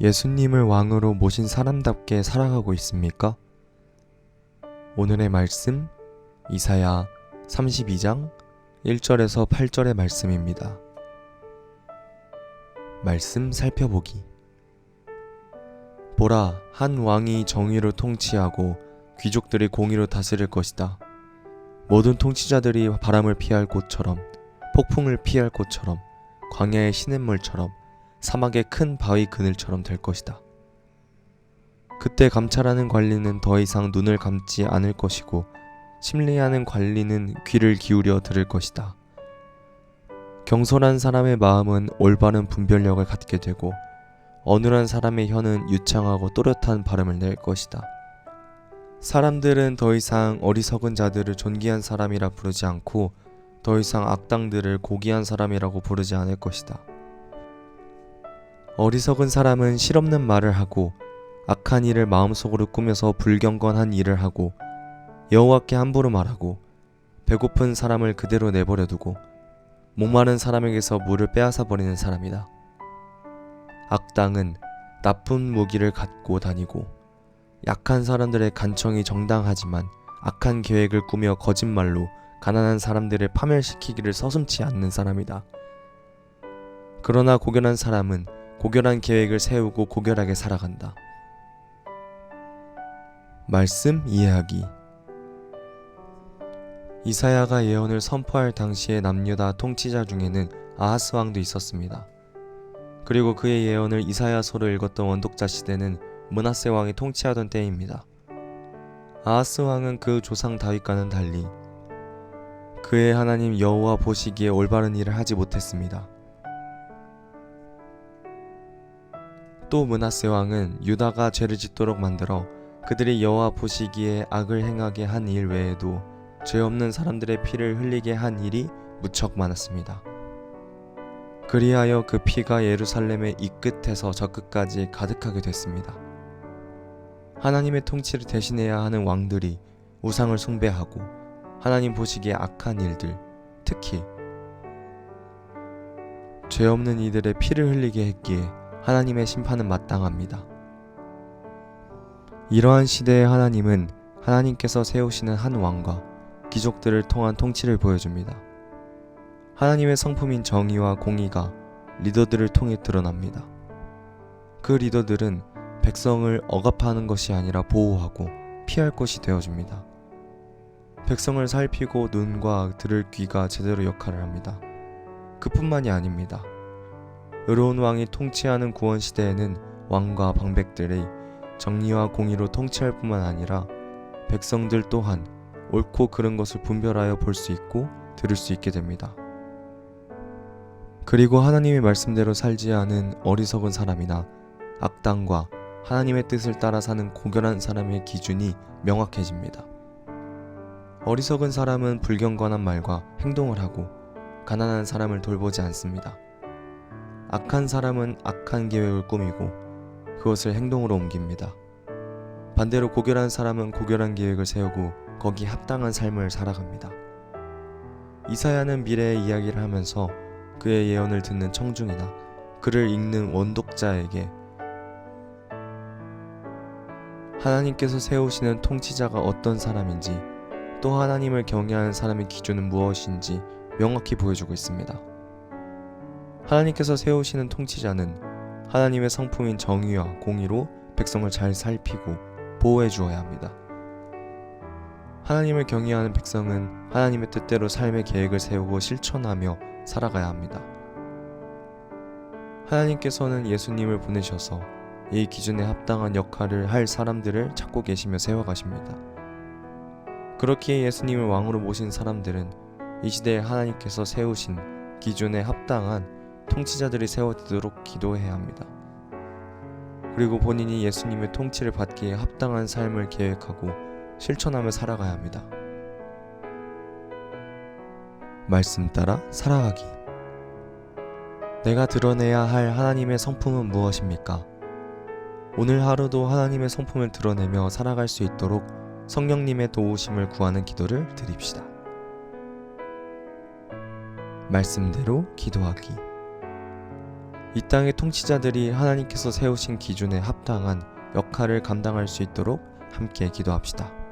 예수님을 왕으로 모신 사람답게 살아가고 있습니까? 오늘의 말씀 이사야 32장 1절에서 8절의 말씀입니다. 말씀 살펴보기 보라 한 왕이 정의로 통치하고 귀족들이 공의로 다스릴 것이다. 모든 통치자들이 바람을 피할 곳처럼 폭풍을 피할 곳처럼 광야의 시냇물처럼 사막의 큰 바위 그늘처럼 될 것이다. 그때 감찰하는 관리는 더 이상 눈을 감지 않을 것이고 심리하는 관리는 귀를 기울여 들을 것이다. 경솔한 사람의 마음은 올바른 분별력을 갖게 되고 어눌한 사람의 혀는 유창하고 또렷한 발음을 낼 것이다. 사람들은 더 이상 어리석은 자들을 존귀한 사람이라 부르지 않고 더 이상 악당들을 고귀한 사람이라고 부르지 않을 것이다. 어리석은 사람은 실없는 말을 하고 악한 일을 마음속으로 꾸며서 불경건한 일을 하고 여호와께 함부로 말하고 배고픈 사람을 그대로 내버려 두고 목마른 사람에게서 물을 빼앗아 버리는 사람이다. 악당은 나쁜 무기를 갖고 다니고 약한 사람들의 간청이 정당하지만 악한 계획을 꾸며 거짓말로 가난한 사람들을 파멸시키기를 서슴지 않는 사람이다. 그러나 고결한 사람은 고결한 계획을 세우고 고결하게 살아간다. 말씀 이해하기 이사야가 예언을 선포할 당시에 남유다 통치자 중에는 아하스 왕도 있었습니다. 그리고 그의 예언을 이사야서로 읽었던 원독자 시대는 문하세 왕이 통치하던 때입니다. 아하스 왕은 그 조상 다윗과는 달리 그의 하나님 여호와 보시기에 올바른 일을 하지 못했습니다. 또 문하세 왕은 유다가 죄를 짓도록 만들어 그들이 여호와 보시기에 악을 행하게 한 일 외에도 죄 없는 사람들의 피를 흘리게 한 일이 무척 많았습니다. 그리하여 그 피가 예루살렘의 이 끝에서 저 끝까지 가득하게 됐습니다. 하나님의 통치를 대신해야 하는 왕들이 우상을 숭배하고 하나님 보시기에 악한 일들, 특히 죄 없는 이들의 피를 흘리게 했기에 하나님의 심판은 마땅합니다. 이러한 시대의 하나님은 하나님께서 세우시는 한 왕과 귀족들을 통한 통치를 보여줍니다. 하나님의 성품인 정의와 공의가 리더들을 통해 드러납니다. 그 리더들은 백성을 억압하는 것이 아니라 보호하고 피할 것이 되어줍니다. 백성을 살피고 눈과 들을 귀가 제대로 역할을 합니다. 그뿐만이 아닙니다. 의로운 왕이 통치하는 구원 시대에는 왕과 방백들이 정의와 공의로 통치할 뿐만 아니라 백성들 또한 옳고 그른 것을 분별하여 볼 수 있고 들을 수 있게 됩니다. 그리고 하나님의 말씀대로 살지 않은 어리석은 사람이나 악당과 하나님의 뜻을 따라 사는 고결한 사람의 기준이 명확해집니다. 어리석은 사람은 불경건한 말과 행동을 하고 가난한 사람을 돌보지 않습니다. 악한 사람은 악한 계획을 꾸미고 그것을 행동으로 옮깁니다. 반대로 고결한 사람은 고결한 계획을 세우고 거기 합당한 삶을 살아갑니다. 이사야는 미래의 이야기를 하면서 그의 예언을 듣는 청중이나 그를 읽는 원독자에게 하나님께서 세우시는 통치자가 어떤 사람인지 또 하나님을 경외하는 사람의 기준은 무엇인지 명확히 보여주고 있습니다. 하나님께서 세우시는 통치자는 하나님의 성품인 정의와 공의로 백성을 잘 살피고 보호해 주어야 합니다. 하나님을 경외하는 백성은 하나님의 뜻대로 삶의 계획을 세우고 실천하며 살아가야 합니다. 하나님께서는 예수님을 보내셔서 이 기준에 합당한 역할을 할 사람들을 찾고 계시며 세워가십니다. 그렇기에 예수님을 왕으로 모신 사람들은 이 시대에 하나님께서 세우신 기준에 합당한 통치자들이 세워지도록 기도해야 합니다. 그리고 본인이 예수님의 통치를 받기에 합당한 삶을 계획하고 실천하며 살아가야 합니다. 말씀 따라 살아가기. 내가 드러내야 할 하나님의 성품은 무엇입니까? 오늘 하루도 하나님의 성품을 드러내며 살아갈 수 있도록 성령님의 도우심을 구하는 기도를 드립시다. 말씀대로 기도하기. 이 땅의 통치자들이 하나님께서 세우신 기준에 합당한 역할을 감당할 수 있도록 함께 기도합시다.